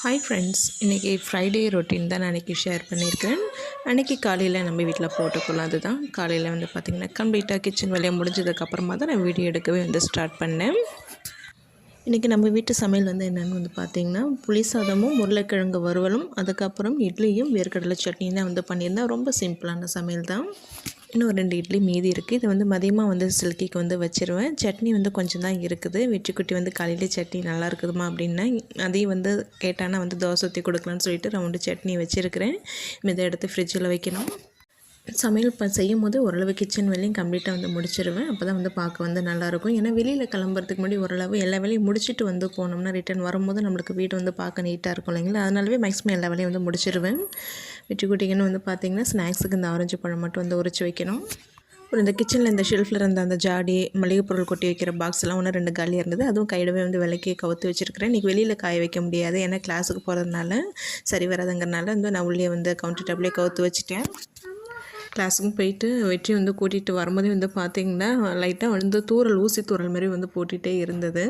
Hi friends இன்றைக்கி Friday routine தான் நான் இன்றைக்கி ஷேர் பண்ணியிருக்கேன் அன்றைக்கி காலையில் நம்ம வீட்டில் போட்டுக்கலாம் அதுதான். காலையில் வந்து பார்த்திங்கன்னா கம்ப்ளீட்டாக கிச்சன் வேலையை முடிஞ்சதுக்கப்புறமா தான் நான் வீடியோ எடுக்கவே வந்து ஸ்டார்ட் பண்ணேன். இன்றைக்கி நம்ம வீட்டு சமையல் வந்து என்னென்னு வந்து பார்த்திங்கன்னா புளி சாதமும் உருளைக்கிழங்கு வறுவலும் அதுக்கப்புறம் இட்லியும் வேர்க்கடலை சட்னியும் தான் வந்து பண்ணியிருந்தேன். ரொம்ப சிம்பிளான சமையல் தான். இன்னும் ரெண்டு இட்லி மீதி இருக்குது இது வந்து மதியமாக வந்து சில்கிக்கு வந்து வச்சுருவேன். சட்னி வந்து கொஞ்சம் தான் இருக்குது. வெற்றிக்குட்டி வந்து காலையில் சட்னி நல்லா இருக்குதுமா அப்படின்னா அதையும் வந்து கேட்டானா வந்து தோசை ஊற்றி கொடுக்கலான்னு சொல்லிட்டு ரவுண்டு சட்னி வச்சுருக்கிறேன். இதை எடுத்து ஃப்ரிட்ஜில் வைக்கணும். சமையல் ப செய்யும் போது ஓரளவு கிச்சன் வேலையும் கம்ப்ளீட்டாக வந்து முடிச்சிருவேன். அப்போ தான் வந்து பார்க்க வந்து நல்லாயிருக்கும் ஏன்னா வெளியில் கிளம்புறதுக்கு முன்னாடி ஓரளவு எல்லா வேலையும் முடிச்சுட்டு வந்து போனோம்னா ரிட்டன் வரும்போது நம்மளுக்கு வீடு வந்து பார்க்க நீட்டாக இருக்கும் இல்லைங்களா? அதனாலவே மேக்ஸிமம் எல்லா வேலையும் வந்து முடிச்சிருவேன். வெற்றிக்குட்டிங்கன்னு வந்து பார்த்திங்கன்னா ஸ்நாக்ஸுக்கு இந்த ஆரஞ்சு பழம் மட்டும் வந்து உரிச்சு வைக்கணும். அப்புறம் இந்த கிச்சனில் இந்த ஷெல்ஃபில் இருந்த அந்த ஜாடி மளிகை பொருள் கொட்டி வைக்கிற பாக்ஸ்லாம் ஒன்று ரெண்டு காலியாக இருந்தது. அதுவும் கையிடவே வந்து விலைக்கு கவுத்து வச்சுருக்கிறேன். இன்றைக்கி வெளியில் காய வைக்க முடியாது. ஏன்னா கிளாஸுக்கு போகிறதுனால சரி வராதுங்கிறனால வந்து நான் உள்ளே வந்து கவுண்டர் டாப்லேயே கவுத்து வச்சுட்டேன். கிளாஸுக்கும் போயிட்டு வெற்றி வந்து கூட்டிகிட்டு வரும்போதே வந்து பார்த்திங்கன்னா லைட்டாக வந்து தூரல் ஊசி தூரல் மாதிரி வந்து போட்டுகிட்டே இருந்தது.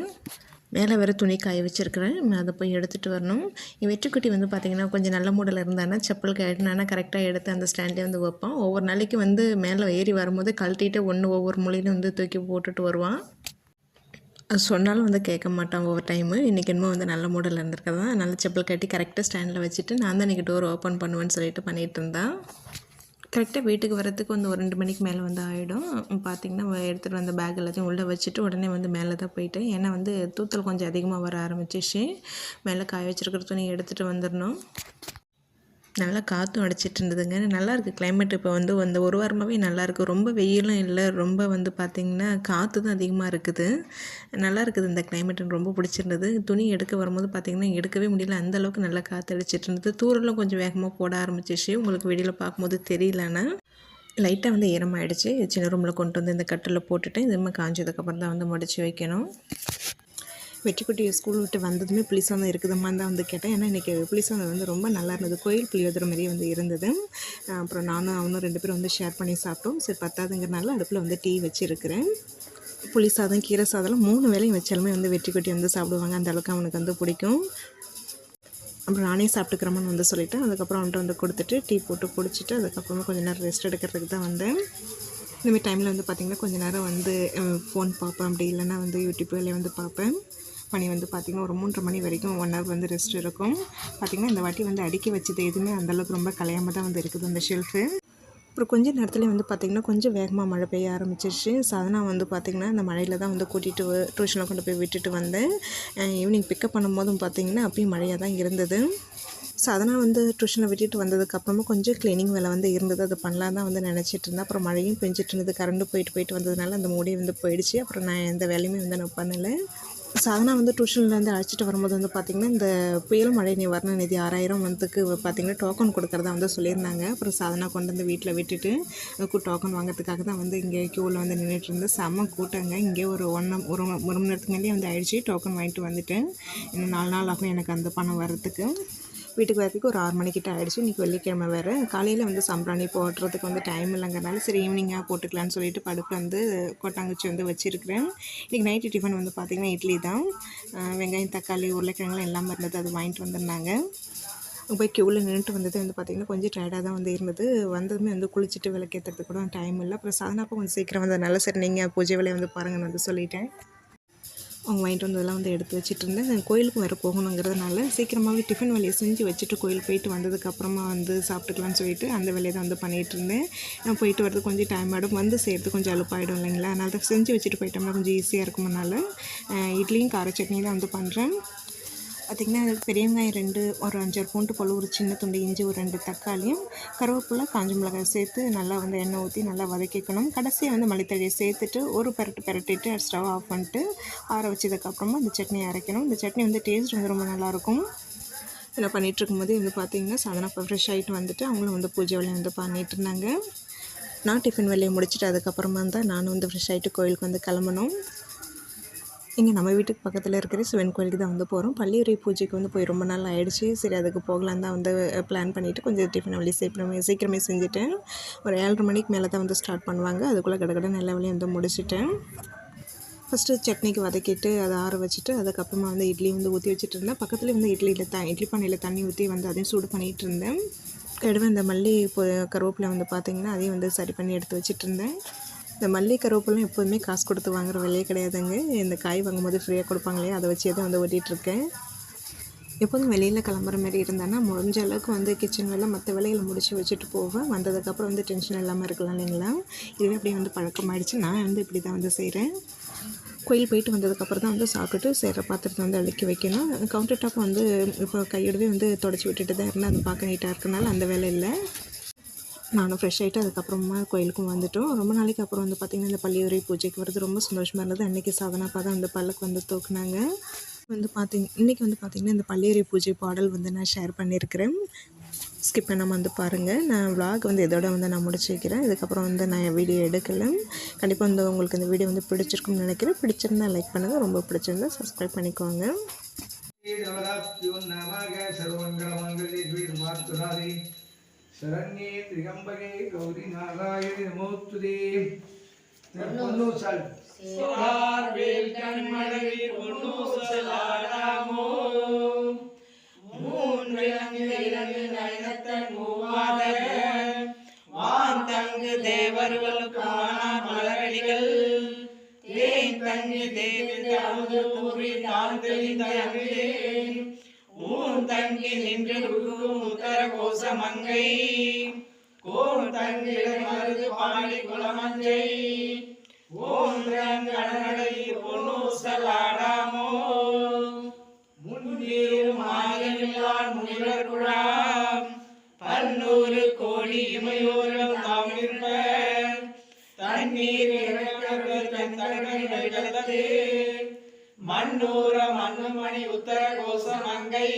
மேலே வேறு துணி காய வச்சுருக்கிறேன். அதை போய் எடுத்துகிட்டு வரணும். என் வெற்றிக்குட்டி வந்து பார்த்திங்கன்னா கொஞ்சம் நல்ல மூடல் இருந்தானா செப்பல் கேட்டினானா கரெக்டாக எடுத்து அந்த ஸ்டாண்டே வந்து வைப்பான். ஒவ்வொரு நாளைக்கு வந்து மேலே ஏறி வரும்போது கழட்டிட்டு ஒன்று ஒவ்வொரு மொழியிலும் வந்து தூக்கி போட்டுட்டு வருவான். அது சொன்னாலும் வந்து கேட்க மாட்டான் ஒவ்வொரு டைமு இன்றைக்கி என்னமோ வந்து நல்ல மூடல் இருந்திருக்கிறதா? நல்ல செப்பல் கட்டி கரெக்டாக ஸ்டாண்டில் வச்சுட்டு நான் தான் இன்றைக்கி டோர் ஓப்பன் பண்ணுவேன்னு சொல்லிட்டு பண்ணிகிட்டு இருந்தான். கரெக்டாக வீட்டுக்கு வரத்துக்கு வந்து ஒரு ரெண்டு மணிக்கு மேலே வந்து ஆகிடும் பார்த்திங்கன்னா எடுத்துகிட்டு வந்த பேக் எல்லாத்தையும் உள்ளே வச்சுட்டு உடனே வந்து மேலே தான் போயிட்டேன். ஏன்னா வந்து தூத்தல் கொஞ்சம் அதிகமாக வர ஆரம்பிச்சிச்சு. மேலே காய வச்சுருக்கிற துணி எடுத்துகிட்டு வந்துடணும். நல்லா காற்றும் அடிச்சிட்டு இருந்ததுங்க நல்லாயிருக்கு கிளைமேட் இப்போ வந்து அந்த ஒரு வாரமாகவே நல்லாயிருக்கு ரொம்ப வெயிலும் இல்லை. ரொம்ப வந்து பார்த்திங்கன்னா காற்று தான் அதிகமாக இருக்குது. நல்லா இருக்குது இந்த கிளைமேட் ரொம்ப பிடிச்சிருந்தது. துணி எடுக்க வரும்போது பார்த்திங்கன்னா எடுக்கவே முடியல. அந்தளவுக்கு நல்லா காற்று அடிச்சிட்டு இருந்தது தூரெல்லாம் கொஞ்சம் வேகமாக போட ஆரம்பிச்சிச்சு. உங்களுக்கு வெளியில் பார்க்கும்போது தெரியலன்னா லைட்டாக வந்து ஈரமாகிடுச்சு சின்ன ரூமில் கொண்டு வந்து இந்த கட்டில் போட்டுட்டு இதுமாதிரி காஞ்சதுக்கப்புறம் தான் வந்து முடிச்சு வைக்கணும். வெற்றிக்குட்டி ஸ்கூல் விட்டு வந்ததுமே புளிசாதம் இருக்குதுமான்னு தான் வந்து கேட்டேன். ஏன்னா இன்றைக்கி புளிசாதம் வந்து ரொம்ப நல்லா இருந்தது. கோயில் புளியோதர மாதிரியே வந்து இருந்தது. அப்புறம் நானும் அவனும் ரெண்டு பேரும் வந்து ஷேர் பண்ணி சாப்பிட்டோம். சரி பத்தாதுங்கிறனால அடுப்பில் வந்து டீ வச்சுருக்கிறேன். புளி சாதம் கீரை சாதம்லாம் மூணு வேலையும் வச்சாலுமே வந்து வெற்றிக்குட்டி வந்து சாப்பிடுவாங்க. அந்த அளவுக்கு அவனுக்கு வந்து பிடிக்கும். அப்புறம் நானே சாப்பிட்டுக்கிறோம்னு வந்து சொல்லிவிட்டு அதுக்கப்புறம் அவன்கிட்ட வந்து கொடுத்துட்டு டீ போட்டு குடிச்சிட்டு அதுக்கப்புறமா கொஞ்சம் நேரம் ரெஸ்ட் எடுக்கிறதுக்கு தான் வந்தேன். இந்தமாதிரி டைமில் வந்து பார்த்திங்கன்னா கொஞ்சம் நேரம் வந்து ஃபோன் பார்ப்பேன். அப்படி இல்லைன்னா வந்து யூடியூப்லேயே வந்து பார்ப்பேன். மணி வந்து பார்த்திங்கன்னா ஒரு மூன்றரை மணி வரைக்கும் ஒன் ஹவர் வந்து ரெஸ்ட் இருக்கும். பார்த்திங்கன்னா இந்த வாட்டி வந்து அடுக்கி வச்சது எதுவுமே அந்தளவுக்கு ரொம்ப கலையாமல் தான் வந்து இருக்குது அந்த ஷெல்ஃபு அப்புறம் கொஞ்சம் நேரத்துலேயே வந்து பார்த்திங்கன்னா கொஞ்சம் வேகமாக மழை பெய்ய ஆரம்பிச்சிருச்சு. சாதனா வந்து பார்த்திங்கன்னா அந்த மழையில் தான் வந்து கூட்டிகிட்டு டியூஷனில் கொண்டு போய் விட்டுட்டு வந்தேன். ஈவினிங் பிக்கப் பண்ணும்போதும் பார்த்திங்கன்னா அப்பயும் மழையாக தான் இருந்தது. ஸோ அதனால் வந்து டியூஷனை விட்டுட்டு வந்ததுக்கப்புறமா கொஞ்சம் க்ளீனிங் வேலை வந்து இருந்தது. அது பண்ணலாம் தான் வந்து நினச்சிட்டு இருந்தேன். அப்புறம் மழையும் பெஞ்சிட்டு இருந்தது. கரண்ட்டு போயிட்டு போயிட்டு வந்ததுனால அந்த மூடி வந்து போயிடுச்சு. அப்புறம் நான் எந்த வேலையுமே வந்து நான் பண்ணலை. சாதனா வந்து டியூஷன்லேருந்து அழைச்சிட்டு வரும்போது வந்து பார்த்திங்கன்னா இந்த புயல் மழை நிவாரண நிதி ஆறாயிரம் வந்துக்கு பார்த்திங்கன்னா டோக்கன் கொடுக்குறதா வந்து சொல்லியிருந்தாங்க. அப்புறம் சாதனா கொண்டு வந்து வீட்டில் விட்டுட்டு டோக்கன் வாங்குறதுக்காக தான் வந்து இங்கே க்யூவில் வந்து நின்றுட்டு இருந்தேன். செம்ம கூட்டங்க. இங்கே ஒரு ஒன் ஒரு ஒரு மணி நேரத்துக்கு முன்னாடியே வந்து ஆயிடுச்சு. டோக்கன் வாங்கிட்டு வந்துட்டு இன்னும் நாலு நாள் ஆகும் எனக்கு அந்த பணம் வர்றதுக்கு. வீட்டுக்கு வரதுக்கு ஒரு ஆறு மணிக்கிட்ட ஆகிடுச்சு இன்றைக்கி வெள்ளிக்கிழமை வேறு. காலையில் வந்து சம்பராணி போடுறதுக்கு வந்து டைம் இல்லைங்கிறனால சரி ஈவினிங்காக போட்டுக்கலான்னு சொல்லிட்டு படுப்பு வந்து கொட்டாங்குச்சி வந்து வச்சுருக்கிறேன். இன்றைக்கி நைட்டு டிஃபன் வந்து பார்த்திங்கன்னா இட்லி தான். வெங்காயம் தக்காளி உருளைக்கிழங்குலாம் எல்லாமே இருந்தது அது வாங்கிட்டு வந்திருந்தாங்க. போய் கியூவில் நின்றுட்டு வந்தது வந்து பார்த்திங்கன்னா கொஞ்சம் டயர்டாக தான் வந்து இருந்தது. வந்ததுமே வந்து குளிச்சுட்டு விளக்கேற்றுறதுக்கு கூட டைம் இல்லை. அப்புறம் சாதனாப்பா கொஞ்சம் சீக்கிரம் வந்ததுனால சரி நீங்கள் பூஜை வேலையை வந்து பாருங்கன்னு வந்து சொல்லிட்டேன். அவங்க வாங்கிட்டு வந்ததெல்லாம் வந்து எடுத்து வச்சுட்டு இருந்தேன் கோயிலுக்கு வேறு போகணுங்கிறதுனால சீக்கிரமாகவே டிஃபன் வேலையை செஞ்சு வச்சுட்டு கோயில் போயிட்டு வந்ததுக்கப்புறமா வந்து சாப்பிட்டுக்கலான்னு சொல்லிட்டு அந்த வேலையை தான் வந்து பண்ணிகிட்டு இருந்தேன் போயிட்டு வரது கொஞ்சம் டைம் ஆகிடும் வந்து செய்கிறது கொஞ்சம் அழுப்பாயிடும் இல்லைங்களா? அதனால தான் செஞ்சு வச்சுட்டு போயிட்டோம்னா கொஞ்சம் ஈஸியாக இருக்கும்னால இட்லியும் கார சட்னி தான் வந்து பண்ணுறேன் பார்த்திங்கன்னா பெரிய வெங்காயம் ரெண்டு ஒரு அஞ்சாறு பூண்டு போல் ஒரு சின்ன துண்டு இஞ்சி ஒரு ரெண்டு தக்காளியும் கருவேப்பிலை காஞ்சி மிளகாய் சேர்த்து நல்லா வந்து எண்ணெய் ஊற்றி நல்லா வதக்கிக்கணும். கடைசியாக வந்து மல்லித்தழையை சேர்த்துட்டு ஒரு பரட்டு பரட்டிட்டு ஸ்டவ் ஆஃப் பண்ணிட்டு ஆற வச்சதுக்கப்புறமா இந்த சட்னி அரைக்கணும். இந்த சட்னி வந்து டேஸ்ட் வந்து ரொம்ப நல்லாயிருக்கும் இதில் பண்ணிகிட்டு இருக்கும்போது வந்து பார்த்திங்கன்னா சாதனா இப்போ ஃப்ரெஷ் ஆகிட்டு வந்துட்டு அவங்களும் வந்து பூஜை வேலையை வந்து பண்ணிகிட்டு இருந்தாங்க. நான் டிஃபன் வேலையை முடிச்சுட்டு அதுக்கப்புறமா தான் நானும் வந்து ஃப்ரெஷ் ஆகிட்டு கோயிலுக்கு வந்து கிளம்பணும். இங்கே நம்ம வீட்டுக்கு பக்கத்தில் இருக்கிற சிவன் கோயிலுக்கு தான் வந்து போகிறோம் பள்ளியுறை பூஜைக்கு வந்து போய் ரொம்ப நாள் ஆகிடுச்சு சரி அதுக்கு போகலாம் தான் வந்து பிளான் பண்ணிவிட்டு கொஞ்சம் டிஃபன் வழி சீக்கிரமே சீக்கிரமே செஞ்சுட்டேன். ஒரு ஏழரை மணிக்கு மேலே தான் வந்து ஸ்டார்ட் பண்ணுவாங்க. அதுக்குள்ளே கடை நல்ல வழியும் வந்து முடிச்சுட்டேன். ஃபஸ்ட்டு சட்னிக்கு வதக்கிட்டு அதை ஆற வச்சுட்டு அதுக்கப்புறமா வந்து இட்லி வந்து ஊற்றி வச்சுட்டு இருந்தேன். பக்கத்துலேயே வந்து இட்லியில் த இட்லி பானையில் தண்ணி ஊற்றி வந்து அதையும் சூடு பண்ணிகிட்டு இருந்தேன். கடவை இந்த மல்லி இப்போ கருவேப்பிலை வந்து பார்த்திங்கன்னா அதையும் வந்து சரி பண்ணி எடுத்து வச்சுட்டு இருந்தேன். இந்த மல்லி கருவேப்பிலாம் எப்போதுமே காசு கொடுத்து வாங்குற விலையே கிடையாதுங்க. இந்த காய் வாங்கும்போது ஃப்ரீயாக கொடுப்பாங்களே அதை வச்சே தான் வந்து ஓட்டிகிட்ருக்கேன் எப்போதும் வெளியில் கிளம்புற மாதிரி இருந்தேன்னா முடிஞ்ச அளவுக்கு வந்து கிச்சன் வேலை மற்ற வேலைகளை முடிச்சு வச்சுட்டு போவேன். வந்ததுக்கப்புறம் வந்து டென்ஷன் இல்லாமல் இருக்கலாம் இல்லைங்களா? இதுவே அப்படியே வந்து பழக்கமாயிடுச்சு. நான் வந்து இப்படி தான் வந்து செய்கிறேன் கோயில் போயிட்டு வந்ததுக்கப்புறம் தான் வந்து சாப்பிட்டுட்டு செய்கிற பாத்திரத்தை வந்து அழுக்கி வைக்கணும். கவுண்டர் டாப் வந்து இப்போ கையோடவே வந்து தொடச்சி விட்டுட்டு தான் இருந்தேன். அது பார்க்க நீட்டாக இருக்கனால அந்த வேலை இல்லை. நானும் ஃப்ரெஷ் ஆகிட்டு அதுக்கப்புறமா கோயிலுக்கும் வந்துட்டோம். ரொம்ப நாளைக்கு அப்புறம் வந்து பார்த்திங்கன்னா இந்த பள்ளியுறை பூஜைக்கு வரது ரொம்ப சந்தோஷமாக இருந்தது. அன்றைக்கி சாதனாப்பா தான் அந்த பல்லுக்கு வந்து தூக்குனாங்க. வந்து பார்த்திங்க இன்றைக்கி வந்து பார்த்திங்கன்னா இந்த பள்ளியுறை பூஜை பாடல் வந்து நான் ஷேர் பண்ணியிருக்கிறேன். ஸ்கிப் பண்ணாமல் வந்து பாருங்கள் நான் vlog வந்து இதோட வந்து நான் முடிச்சுக்கிறேன் இதுக்கப்புறம் வந்து நான் வீடியோ எடுக்கலை கண்டிப்பாக வந்து உங்களுக்கு இந்த வீடியோ வந்து பிடிச்சிருக்கும்னு நினைக்கிறேன். பிடிச்சிருந்தா லைக் பண்ணுங்கள் ரொம்ப பிடிச்சிருந்தா சப்ஸ்கிரைப் பண்ணிக்கோங்க. தேவதாப்தியோ நமக சர்வங்கரமங்கலே ஸ்ரீர்மாத்துராரி சரண்யே திரிகம்பகே கௌரி நாராயணி நமோத்துதே பொன்னு சால் பார்வேல் கண்மடவில் பொன்னூசலாடாமோ மூன்றிலங்கு இலங்கு நயனத்தன் மூவாத வான் தங்கு தேவர்களுக்கான மலரடிகள். தேன் தங்கி தேவி அமுது கூறி தான் தெளிந்தேன் ஊன் தங்கி நின்று உருகும் உத்தர கோச மங்கை. கோன் தங்கிலை மருது பாடி குலமஞ்சை. ஓம் கணநடை பொன்னூசல் ஆடாமோ. முன்னீரும் ஆகமில்லான் முனிவர் குழாம் பன்னூறு கோடி இமையோரம் தாம் இருப்பர் தண்ணீர் இறக்கங்கள் தன் தடவை வைத்தது. மண்ணூர மண்ணுமணி உத்தர கோச மங்கை.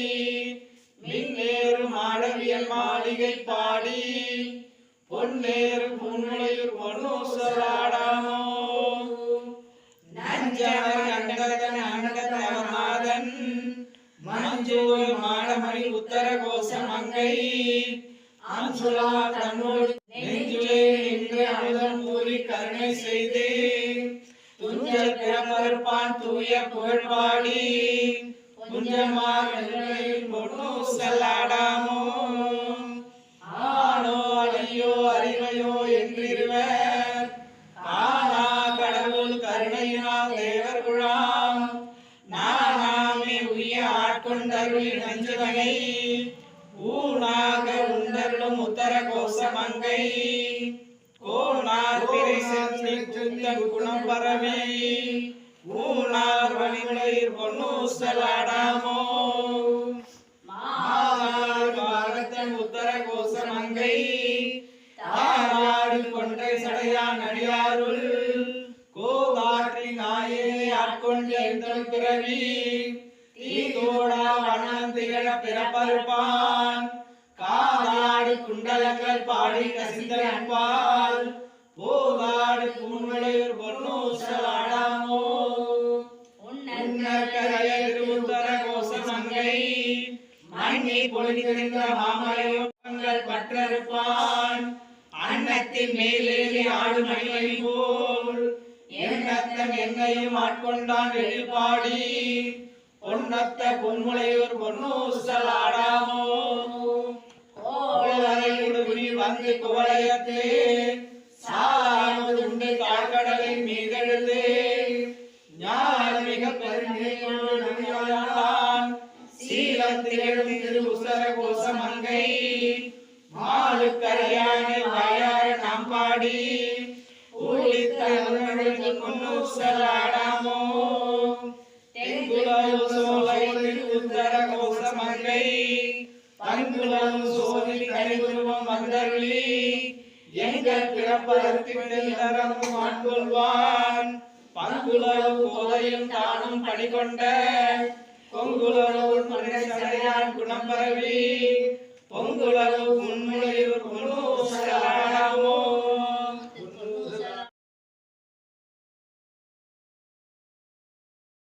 மாளிகை பாடி பொன்னேர் புன்முளையூர் பொன்னூசலாடாமோ? நஞ்சவர் அண்டதன் அண்டதவநாதன் மஞ்சோய் மாடமணி உத்தர கோச மங்கை அம்சுலா தன்னோடு பிறை சென்று குணம் பரவி ஊனார் வழிமுறையில் பொன்னூசலாடாமோ மானார் உத்தர கோச மங்கை தாராடு கொன்றை சடையான் அடியாருள் கோவாற்றின் ஆயிரை ஆட்கொண்டு எந்தன் பிறவி தீதோடா வண்ணம் திகழ பிறப்பருப்பான் காதாடு குண்டலங்கள் பாடி கசிந்த அன்பால் பொழிந்திருந்த மாமலையோங்கள் பற்றறுப்பான் அன்னத்தின் மேலேறி ஆடு மணிமணி போல் எண்ணத்தன் என்னையும் ஆட்கொண்டான் எழில்பாடி பொன்னத்த பொன்முளையூர் பொன்னூசலாடாமோ? கோவலையுடு குடி வந்து குவளையத்து நாம் பாடி. ஊழித்த அருள்களுக்கு பொன்னூசலாடாமோ தென்குலவு சோலையில் சோதி கரிகுருவம் வந்தருளி. எங்கள் பிறப்பதற்கில் தரமும் ஆட்கொள்வான் பண்புலவு கோதையும் தானும் பணிகொண்ட. பொங்குலவு குணம் பரவி. பொங்குலவு உண்மையூர்